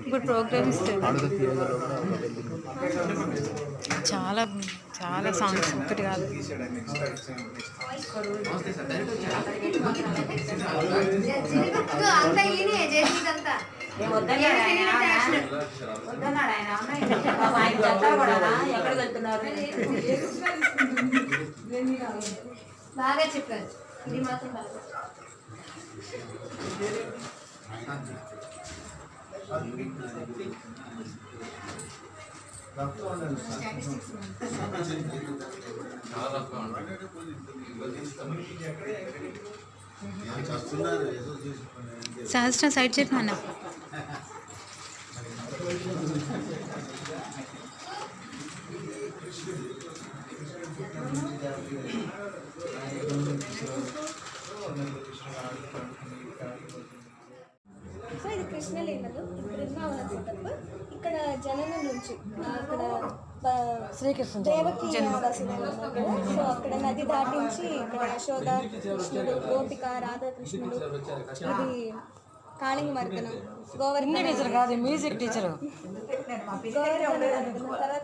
ఇప్పుడు ప్రోగ్రామ్ ఇస్తారు ఆడద తీయగలో కూడా చాలా చాలా సాంగ్స్ ఒకటి కాదు. బాగా చెప్పారు. ఇది మాత్రం బాగా సహస్ర సైడ్ చెప్పమన్నా సో ఇది కృష్ణలీలలు. బృందావన సెటప్ ఇక్కడ జనన నుంచి అక్కడ శ్రీకృష్ణ దేవకి సో అక్కడ నది దాటించి ఇక్కడ యశోద కృష్ణుడు గోపిక రాధాకృష్ణుడు ఇది కాళింగ మర్దనం గోవర్ధన టీచర్ కాదు మ్యూజిక్ టీచర్ రాధాకృష్ణుడు బృందావనం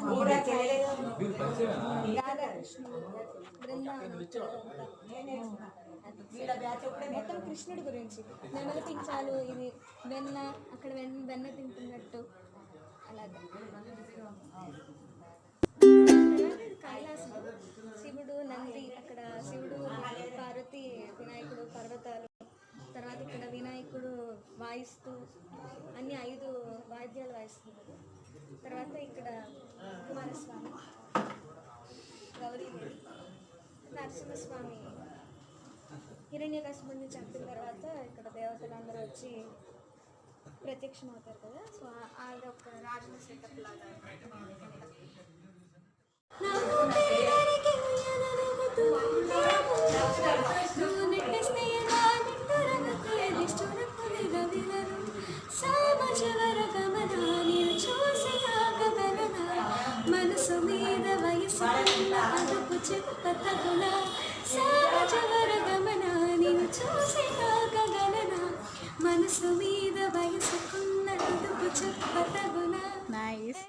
మొత్తం కృష్ణుడి గురించి నెమలి పించాలు ఇది వెన్న అక్కడ వెన్న వెన్న తింటున్నట్టు అలాగే కైలాసం శివుడు నంది అక్కడ శివుడు పార్వతి వినాయకుడు పర్వతాలు తర్వాత ఇక్కడ వినాయకుడు వాయిస్తూ అన్ని ఐదు వాయిద్యాలు వాయిస్తున్నారు తర్వాత ఇక్కడ నరసింహస్వామి హిరణ్యకశిపుడిని చంపిన తర్వాత ఇక్కడ దేవతలందరూ వచ్చి ప్రత్యక్షం అవుతారు కదా. సో ఆ- అది ఒక రాజుల సెటప్ లాగా. మనసు మీద వయసు అదుపు చెప్పతగున సామజవర గమన నేను చూసి కాగలనా మనసు మీద వయసుకున్న అదుపు చెప్పతగున నైస్